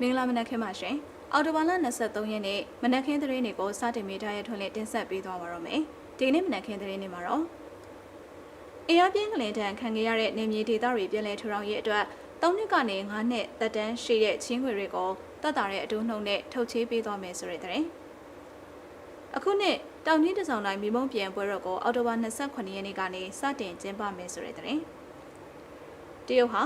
မင်္ဂလာမနက်ခင်းပါရှင်အော်တိုဘာလ23ရက်နေ့မနက်ခင်းသတင်းတွေကိုစတင်မိထားရထွန်းလင်းတင်ဆက်ပေးသွားပါတော့မယ်ဒီနေ့မနက်ခင်းသတင်းတွေမှာတော့အင်အားပြင်းကလင်တန်ခံခဲ့ရတဲ့နေမြေဒေသတွေပြည်လဲထူထောင်ရေးအတွက်၃နှစ်ကနေ9နှစ်သက်တမ်းရှိတဲ့ချင်းငွေတွေကိုတက်တာတဲ့အတူနှုံနဲ့ထုတ်ချေးပေးသွားမယ်ဆိုတဲ့သတင်းအခုနှစ်တောင်ကြီးတဆောင်တိုင်းမိမုံပြန်ပွဲတော်ကိုအော်တိုဘာ28ရက်နေ့ကနေစတင်ကျင်းပမယ်ဆိုတဲ့သတင်းတရုတ်ဟာ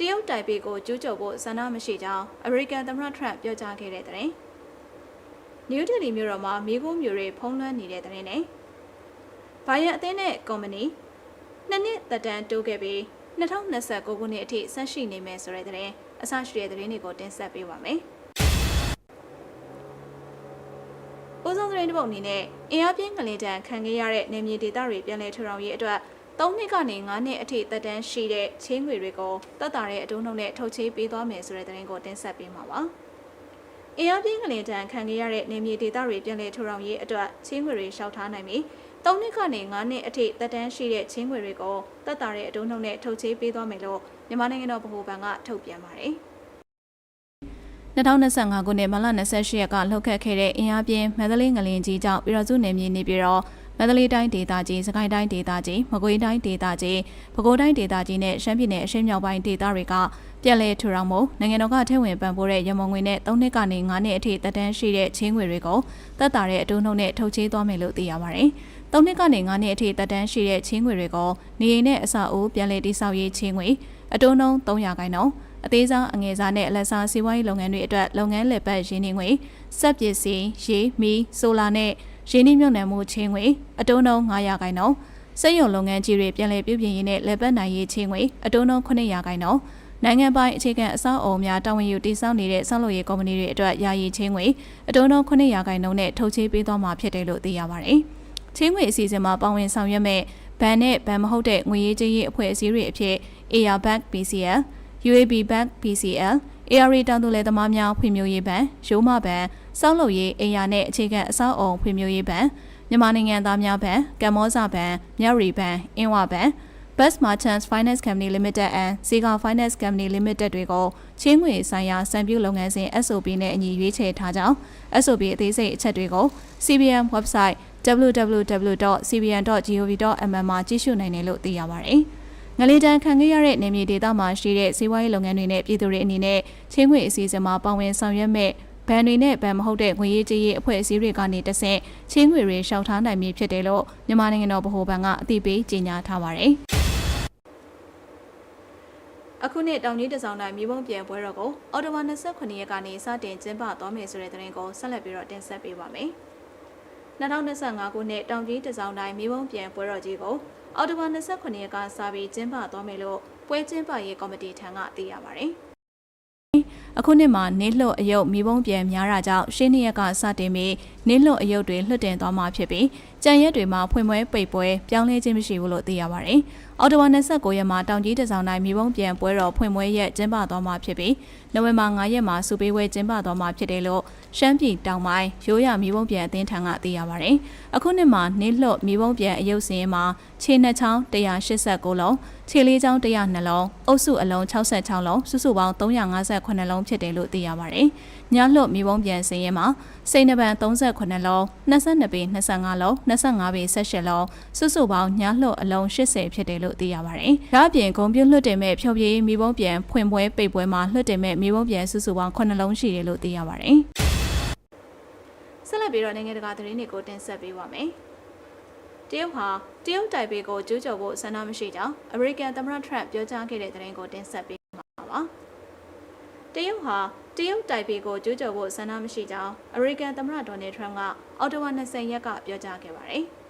တရုတ်တိုင်ပေကိုကျူးကျော်ဖို့ဆန္ဒမရှိကြောင်းအမေရိကန်သမ္မတထရန့်ပြောကြားခဲ့တဲ့တဲ့။နယူးဒေလီမြို့တော်မှာမိခိုးမျိုးတွေဖုံးလွှမ်းနေတဲ့တဲ့နဲ့။ဘာယန်အသင်းနဲ့ကုမ္ပဏီနှစ်နှစ်သက်တမ်းတိုးခဲ့ပြီး2029ခုနှစ်အထိဆက်ရှိနေမယ်ဆိုတဲ့တဲ့အဆရှိတဲ့သတင်းတွေကိုတင်ဆက်ပေးပါမယ်။ဦးဆုံးသတင်းတစ်ပုဒ်အနေနဲ့အင်အားပြင်းကလေးတန်းခံခဲ့ရတဲ့နေမြေဒေသတွေပြန်လည်ထူထောင်ရေးအတွက် 3နှစ်ကနေ9နှစ်အထိသက်တမ်းရှိတဲ့ချင်းငွေတွေကိုတက်တာတဲ့အတုံးနှုံနဲ့ထုတ်ချေးပေးသွားမယ်ဆိုတဲ့သတင်းကိုတင်ဆက်ပေးမှာပါ။အင်အားပြင်းကလေးတန်းခံခဲ့ရတဲ့နေမြေဒေသတွေပြန်လည်ထူထောင်ရေးအတွက်ချင်းငွေတွေရှောက်ထားနိုင်ပြီး3နှစ်ကနေ9နှစ်အထိသက်တမ်းရှိတဲ့ချင်းငွေတွေကိုတက်တာတဲ့အတုံးနှုံနဲ့ထုတ်ချေးပေးသွားမယ်လို့မြန်မာနိုင်ငံတော်ဗဟိုဘဏ်ကထုတ်ပြန်ပါတယ်။2025ခုနှစ်မလ28ရက်ကလှုပ်ခတ်ခဲ့တဲ့အင်အားပြင်းမန္တလေးငလင်ကြီးကြောင့်ပြည်တော်စုနယ်မြေနေပြီးတော့ မန္တလေးတိုင်းဒေသကြီး၊စကိုင်းတိုင်းဒေသကြီး၊မကွေးတိုင်းဒေသကြီး၊ပဲခူးတိုင်းဒေသကြီးနဲ့ရှမ်းပြည်နယ်အရှေ့မြောက်ပိုင်းဒေသတွေကပြည်လဲထူထောင်မှုနိုင်ငံတော်ကထည့်ဝင်ပံ့ပိုးတဲ့ရမုံငွေနဲ့3နှစ်ကနေ9နှစ်အထိတက်တန်းရှိတဲ့ချင်းငွေတွေကိုတက်တာတဲ့အတူနှုံနဲ့ထုတ်ချေးသွားမယ်လို့သိရပါတယ်။3နှစ်ကနေ9နှစ်အထိတက်တန်းရှိတဲ့ချင်းငွေတွေကိုနေအိမ်နဲ့အဆောက်အဦပြည်လဲတိစောက်ရေးချင်းငွေအတူနှုံ300ခိုင်နှုန်းအသေးစားအငယ်စားနဲ့အလက်စားစီးပွားရေးလုပ်ငန်းတွေအတွက်လုပ်ငန်းလည်ပတ်ရင်းနှီးငွေစက်ပစ္စည်းရေမီဆိုလာနဲ့ ရင်းနှီးမြှုပ်နှံမှုချင်းငွေအတုံးနှုန်း900ခိုင်နှုန်းစက်ရုံလုပ်ငန်းကြီးတွေပြန်လည်ပြုပြင်ရေးနဲ့လည်ပတ်နိုင်ရေးချင်းငွေအတုံးနှုန်း900ခိုင်နှုန်းနိုင်ငံပိုင်အခြေခံအဆောက်အအုံများတာဝန်ယူတည်ဆောက်နေတဲ့ဆောက်လုပ်ရေးကုမ္ပဏီတွေအတွက်ယာယီချင်းငွေအတုံးနှုန်း900ခိုင်နှုန်းနဲ့ထုတ်ချေးပေးသွားမှာဖြစ်တယ်လို့သိရပါတယ်။ချင်းငွေအစီအစဉ်မှာပါဝင်ဆောင်ရွက်မဲ့ဘဏ်နဲ့ဘဏ်မဟုတ်တဲ့ငွေရေးကြေးရေးအဖွဲ့အစည်းတွေအဖြစ် AR Bank BCL UAB Bank PCL ARA တောင်သူလယ်သမားများဖွံ့ဖြိုးရေးဘဏ်ရိုးမဘဏ်စောက်လုပ်ရေးအိယာနဲ့အခြေခံအဆောက်အအုံဖွံ့ဖြိုးရေးဘဏ်မြန်မာနိုင်ငံသားများဘဏ်ကမ္ဘောဇဘဏ်မြရီဘဏ်အင်းဝဘဏ် Best Merchants Finance Company Limited and Sega Finance Company Limited တွေကိုချင်းငွေဆိုင်ရာစံပြုလုပ်ငန်းစဉ် SOP နဲ့အညီရွေးချယ်ထားကြောင်း SOP အသေးစိတ်အချက်တွေကို CBN website www.cbn.gov.mm မှာကြည့်ရှုနိုင်တယ်လို့သိရပါတယ်။ငလေးတန်းခံခဲ့ရတဲ့နေမြေဒေသမှာရှိတဲ့စီးပွားရေးလုပ်ငန်းတွေနဲ့ပြည်သူတွေအနေနဲ့ချင်းငွေအစီအစဉ်မှာပါဝင်ဆောင်ရွက်မဲ့ ဘဏ်တွေနဲ့ဘဏ်မဟုတ်တဲ့ငွေရေးကြေးရေးအဖွဲ့အစည်းတွေကနေတဆင့်ချင်းငွေတွေရှောက်ထားနိုင်မည်ဖြစ်တယ်လို့မြန်မာနိုင်ငံတော်ဗဟိုဘဏ်ကအသိပေးကြေညာထားပါတယ်။အခုနှစ်တောင်ကြီးတစောင်းတိုင်းမြေပုံပြန်ပွဲတော်ကိုအော်တိုဘာ29ရက်ကနေစတင်ကျင်းပသွားမယ်ဆိုတဲ့သတင်းကိုဆက်လက်ပြီးတော့တင်ဆက်ပေးပါမယ်။2025ခုနှစ်တောင်ကြီးတစောင်းတိုင်းမြေပုံပြန်ပွဲတော်ကြီးကိုအော်တိုဘာ29ရက်ကစပြီးကျင်းပသွားမယ်လို့ပွဲကျင်းပရေးကော်မတီထံကသိရပါတယ်။အခုနှစ်မှာနေလှအယုတ်မိဘုံပြန်များတာကြောင့်ရှင်းနှစ်ရက်ကစတင်ပြီးနေလှအယုတ်တွေလွှတ်တင်သွားမှာဖြစ်ပြီးကြံရက်တွေမှာဖွင့်ပွဲပိတ်ပွဲပြောင်းလဲခြင်းမရှိဘူးလို့သိရပါတယ်။အော်တိုဝါ29ရက်မှာတောင်ကြီးတစောင်းတိုင်းမိဘုံပြန်ပွဲတော်ဖွင့်ပွဲရက်ကျင်းပသွားမှာဖြစ်ပြီးနိုဝင်ဘာ9ရက်မှာစူပေးပွဲကျင်းပသွားမှာဖြစ်တယ်လို့ရှမ်းပြည်တောင်ပိုင်းရိုးရမိဘုံပြန်အသင်းထံကသိရပါတယ်။အခုနှစ်မှာနေလှမိဘုံပြန်အယုတ်စင်းမှာခြေနှစ်ချောင်း189လုံးခြေလေးချောင်း102လုံးအုပ်စုအလုံး66လုံးစုစုပေါင်း358လုံးဖြစ်တယ်လို့သိရပါတယ်။ညလှမိဘုံပြန်စင်းရဲမှာစိန်နပန်38လုံး22ပေ25လုံး25ပေ18လုံးစုစုပေါင်းညလှအလုံး80ဖြစ်တယ်လို့သိရပါတယ်။ဒါ့အပြင်ဂုံပြုတ်လွှတ်တင်မဲ့ဖြုတ်ပြေးမိဘုံပြန်ဖွင့်ပွဲပိတ်ပွဲမှာလွှတ်တင်မဲ့မိဘုံပြန်စုစုပေါင်း9လုံးရှိတယ်လို့သိရပါတယ်။ဆက်လက်ပြီးတော့နိုင်ငံတကာသတင်းတွေကိုတင်ဆက်ပေးပါမယ်။တရုတ်ဟာတရုတ်တိုင်ပေကိုကျူးကျော်ဖို့ဆန္ဒမရှိကြောင်းအမေရိကန်သမ္မတထရန့်ပြောကြားခဲ့တဲ့သတင်းကိုတင်ဆက်ပေးမှာပါ။ တရုတ်ဟာတရုတ်တိုင်ပေကိုကျူးကျော်ဖို့ဆန္ဒမရှိကြောင်းအမေရိကန်သမ္မတဒေါ်နယ်ထရန့်ကအော်တိုဝါ20ရက်ကပြောကြားခဲ့ပါတယ်။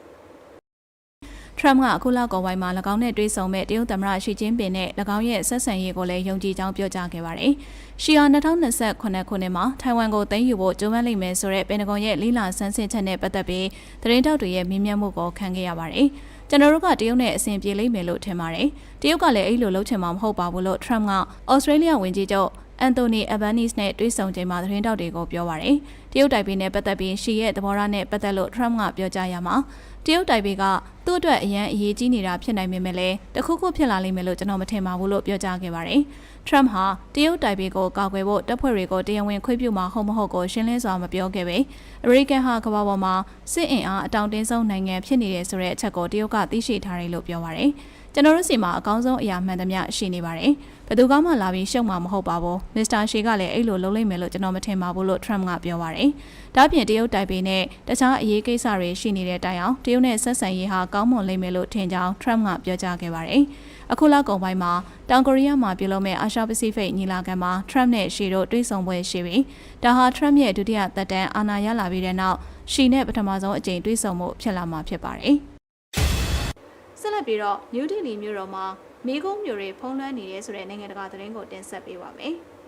ထရမ့်ကအခုလောက်ကောပိုင်းမှာ၎င်းနဲ့တွေ့ဆုံမဲ့တရုတ်သမ္မတရှီကျင်းပင်နဲ့၎င်းရဲ့ဆက်ဆံရေးကိုလည်းယုံကြည်ကြောင်းပြောကြားခဲ့ပါတယ်။ရှီယာ2028ခုနှစ်မှာထိုင်ဝမ်ကိုသိမ်းယူဖို့ကြိုးပမ်းလိမ့်မယ်ဆိုတဲ့ပင်တဂွန်ရဲ့လီလာဆန်းစစ်ချက်နဲ့ပတ်သက်ပြီးသတင်းတောက်တွေရဲ့မြင်မြတ်မှုကိုခံခဲ့ရပါတယ်။ကျွန်တော်တို့ကတရုတ်နဲ့အဆင်ပြေလိမ့်မယ်လို့ထင်ပါတယ်။တရုတ်ကလည်းအဲ့လိုလုပ်ချင်မှာမဟုတ်ပါဘူးလို့ထရမ့်ကဩစတြေးလျဝန်ကြီးချုပ် အန်တိုနီအဘန်နီစ်နဲ့တွေ့ဆုံချိန်မှာသတင်းတောက်တွေကိုပြောပါရယ် တရုတ်တိုင်ပေနဲ့ပတ်သက်ပြီးရှီရဲ့သဘောထားနဲ့ပတ်သက်လို့ Trump ကပြောကြားရမှာတရုတ်တိုင်ပေကသူ့အတွက်အရန်အရေးကြီးနေတာဖြစ်နိုင်ပေမဲ့လည်းတခုခုဖြစ်လာလိမ့်မယ်လို့ကျွန်တော်မထင်ပါဘူးလို့ပြောကြားခဲ့ပါတယ်။ Trump ဟာတရုတ်တိုင်ပေကိုကာကွယ်ဖို့တပ်ဖွဲ့တွေကိုတရားဝင်ခွင့်ပြုမှာဟုတ်မဟုတ်ကိုရှင်းလင်းစွာမပြောခဲ့ပေအမေရိကန်ဟာကမ္ဘာပေါ်မှာစစ်အင်အားအတောင်တင်းဆုံးနိုင်ငံဖြစ်နေတယ်ဆိုတဲ့အချက်ကိုတရုတ်ကသိရှိထားတယ်လို့ပြောပါတယ်။ကျွန်တော်တို့စီမှာအကောင်းဆုံးအရာမှန်သမျှရှိနေပါတယ်။ဘယ်သူကမှလာပြီးရှုံမှာမဟုတ်ပါဘူး။မစ္စတာရှီကလည်းအဲ့လိုလုပ်လိုက်မယ်လို့ကျွန်တော်မထင်ပါဘူးလို့ Trump ကပြောပါတယ်။ဒါ့အပြင်တရုတ်တိုင်ပေနဲ့တခြားအရေးကိစ္စတွေရှိနေတဲ့တိုင်အောင်တရုတ်နဲ့ဆက်ဆံရေးဟာကောင်းမွန်လိမ့်မယ်လို့ထင်ကြောင်း Trump ကပြောကြားခဲ့ပါတယ်။အခုလောက်ကုန်ပိုင်းမှာတောင်ကိုရီးယားမှာပြုလုပ်မဲ့အာရှပစိဖိတ်ညီလာခံမှာ Trump နဲ့ရှီတို့တွေ့ဆုံပွဲရှိပြီးဒါဟာ Trump ရဲ့ဒုတိယသက်တမ်းအာဏာရလာပြီးတဲ့နောက်ရှီနဲ့ပထမဆုံးအကြိမ်တွေ့ဆုံမှုဖြစ်လာမှာဖြစ်ပါတယ်။ဆက်လက်ပြီးတော့ New Delhi မြို့တော်မှာမိကုန်းမြို့တွေဖုံးလွှမ်းနေတယ်ဆိုတဲ့နိုင်ငံတကာသတင်းကိုတင်ဆက်ပေးပါမယ်။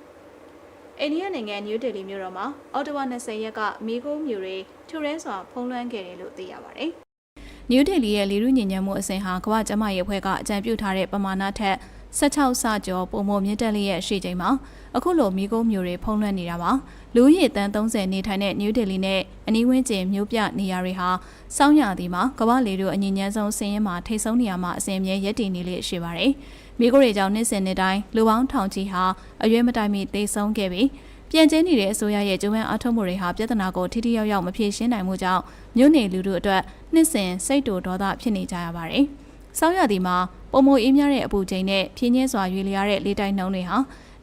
အိန္ဒိယနိုင်ငံ New Delhi မြို့တော်မှာအော်တိုဝါ20ရက်ကမိကုန်းမြို့တွေထူရဲစွာဖုံးလွှမ်းခဲ့တယ်လို့သိရပါတယ်။ New Delhi ရဲ့လေထုညဉ့်ညံမှုအစဉ်ဟာကမ္ဘာ့ကျန်းမာရေးအဖွဲ့ကအကြံပြုထားတဲ့ပမာဏထက်16ဆကျော်ပုံမမြင့်တက်လျက်ရှိချိန်မှာအခုလိုမိကုန်းမျိုးတွေဖုံးလွှမ်းနေတာပါလူရည်တန်း30နေထိုင်တဲ့ New Delhi နဲ့အနီးဝန်းကျင်မြို့ပြနေရာတွေဟာစောင်းရသည်မှာကမ္ဘာလေတို့အငြင်းညမ်းဆုံးစင်းရင်မှာထိတ်ဆုံးနေရာမှာအစဉ်အမြဲရပ်တည်နေလေရှိပါတယ် မိကုန်းတွေကြောင့်နှစ်စဉ်နှစ်တိုင်းလူပေါင်းထောင်ချီဟာအရွယ်မတိုင်မီသေဆုံးခဲ့ပြီးပြန်ကျင်းနေတဲ့အစိုးရရဲ့ကြိုးပမ်းအားထုတ်မှုတွေဟာပြဿနာကိုထိထိရောက်ရောက်မဖြေရှင်းနိုင်မှုကြောင့်မြို့နယ်လူတို့အတွက်နှစ်စဉ်စိတ်တူဒေါသဖြစ်နေကြရပါတယ်။စောင်းရသည်မှာပုံမအေးမြတဲ့အပူချိန်နဲ့ဖြင်းညင်းစွာရွေလျားတဲ့လေတိုက်နှုံးတွေဟာ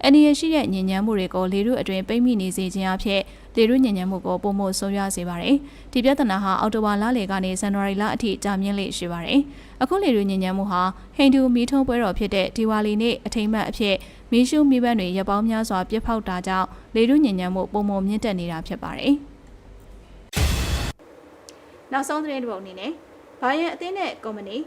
အန္တရာယ်ရှိတဲ့ညဉ့်ညမ်းမှုတွေကိုလေထုအတွင်းပိတ်မိနေစေခြင်းအဖြစ်လေထုညဉ့်ညမ်းမှုကိုပုံမဆိုးရွားစေပါတယ်။ဒီပြဿနာဟာအောက်တိုဘာလလယ်ကနေဇန်နဝါရီလအထိကြာမြင့်လေရှိပါတယ်။အခုလေထုညဉ့်ညမ်းမှုဟာဟိန္ဒူမီထုံးပွဲတော်ဖြစ်တဲ့ဒီဝါလီနေ့အထိမ်းအမှတ်အဖြစ်မီးရှုမီးပန်းတွေရပောင်းများစွာပြစ်ဖောက်တာကြောင့်လေထုညဉ့်ညမ်းမှုပုံမမြင့်တက်နေတာဖြစ်ပါတယ်။နောက်ဆုံးသတင်းတစ်ပုဒ်အနေနဲ့ဘိုင်ယန်အသင်းနဲ့ကုမ္ပဏီ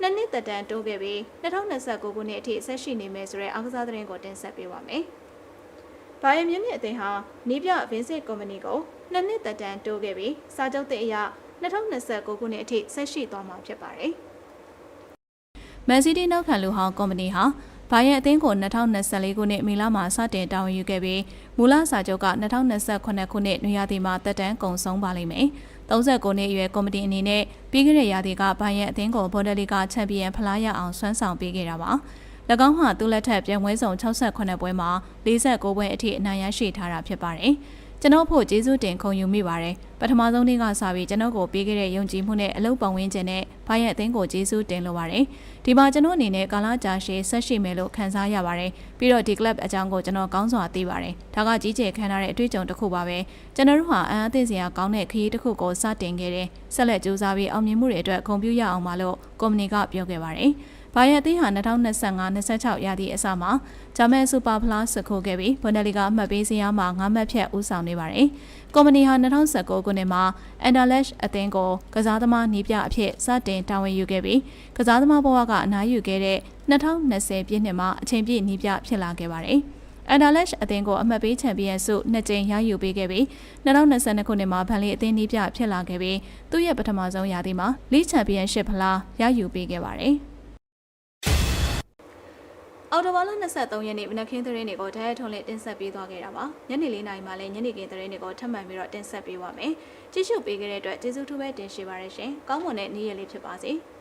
နှစ်နှစ်သက်တမ်းတိုးခဲ့ပြီး2029ခုနှစ်အထိဆက်ရှိနေမယ်ဆိုတဲ့အောက်ကစားသတင်းကိုတင်ဆက်ပေးပါမယ်။ဘိုင်ယန်မြင့်မြင့်အသင်းဟာနီးပြဗင်းစစ်ကုမ္ပဏီကိုနှစ်နှစ်သက်တမ်းတိုးခဲ့ပြီးစာချုပ်သစ်အရ2029ခုနှစ်အထိဆက်ရှိသွားမှာဖြစ်ပါတယ်။မန်စီးတီးနောက်ခံလူဟောင်းကုမ္ပဏီဟာ ဘိုင်ယန်အသင်းကို2024ခုနှစ်မေလမှာစတင်တာဝန်ယူခဲ့ပြီးမူလစာချုပ်က2028ခုနှစ်နွေရာသီမှာတက်တန်းကုန်ဆုံးပါလိမ့်မယ်။39နှစ်အရွယ်ကော်မတီအနေနဲ့ပြီးခဲ့တဲ့ရာသီကဘိုင်ယန်အသင်းကိုဘော်ဒလီကချန်ပီယံဖလားရအောင်ဆွမ်းဆောင်ပေးခဲ့တာပါ။၎င်းဟာသူ့လက်ထက်ပြန်ဝဲဆောင်68ပွဲမှာ49ပွဲအထိအနိုင်ရရှိထားတာဖြစ်ပါတယ်။ ကျွန်တော်ဖို့ကျေးဇူးတင်ခုံယူမိပါတယ်ပထမဆုံးနေ့ကစပြီးကျွန်တော်ကိုပေးခဲ့တဲ့ယုံကြည်မှုနဲ့အလုပ်ပတ်ဝန်းကျင်နဲ့ဘာရဲ့အသင်းကိုကျေးဇူးတင်လိုပါတယ်ဒီမှာကျွန်တော်အနေနဲ့ကာလာကြာရှည်ဆက်ရှိမယ်လို့ခံစားရပါတယ်ပြီးတော့ဒီ club အကြောင်းကိုကျွန်တော်ကောင်းစွာသိပါတယ်ဒါကကြီးကျယ်ခံရတဲ့အတွေ့အကြုံတစ်ခုပါပဲကျွန်တော်တို့ဟာအံအသင့်စရာကောင်းတဲ့ခရီးတစ်ခုကိုစတင်ခဲ့တယ်ဆက်လက်ကြိုးစားပြီးအောင်မြင်မှုတွေအတွက်ဂုဏ်ပြုရအောင်ပါလို့ကုမ္ပဏီကပြောခဲ့ပါတယ် ဘာယက်သင်းဟာ2025-26ရာသီအစမှာဂျာမန်စူပါဖလားစခိုးခဲ့ပြီးဘွန်ဒလီကအမှတ်ပေးစရာမှာ9မှတ်ဖြတ်ဦးဆောင်နေပါတယ်။ကုမ္ပဏီဟာ2019ခုနှစ်မှာအန်ဒါလက်ရှ်အသင်းကိုကစားသမားနီးပြအဖြစ်စတင်တာဝန်ယူခဲ့ပြီးကစားသမားဘဝကအနားယူခဲ့တဲ့2020ပြည့်နှစ်မှာအချိန်ပြည့်နီးပြဖြစ်လာခဲ့ပါတယ်။အန်ဒါလက်ရှ်အသင်းကိုအမှတ်ပေးချန်ပီယံဆုနှစ်ကြိမ်ရယူပေးခဲ့ပြီး2022ခုနှစ်မှာဗန်လီအသင်းနီးပြဖြစ်လာခဲ့ပြီးသူ့ရဲ့ပထမဆုံးရာသီမှာလီချန်ပီယံရှစ်ဖလားရယူပေးခဲ့ပါတယ်။ အော်တိုဘာလ23ရက်နေ့မနက်ခင်းသတင်းတွေကိုဓာတ်ရိုက်ထုံးလင်းတင်ဆက်ပေးသွားခဲ့တာပါညနေ၄နာရီမှလည်းညနေခင်းသတင်းတွေကိုထပ်မံပြီးတော့တင်ဆက်ပေးပါမယ်ကြည့်ရှုပေးခဲ့တဲ့အတွက်ကျေးဇူးထူးပဲတင်ရှိပါရရှင်ကောင်းမွန်တဲ့နေ့ရက်လေးဖြစ်ပါစေ။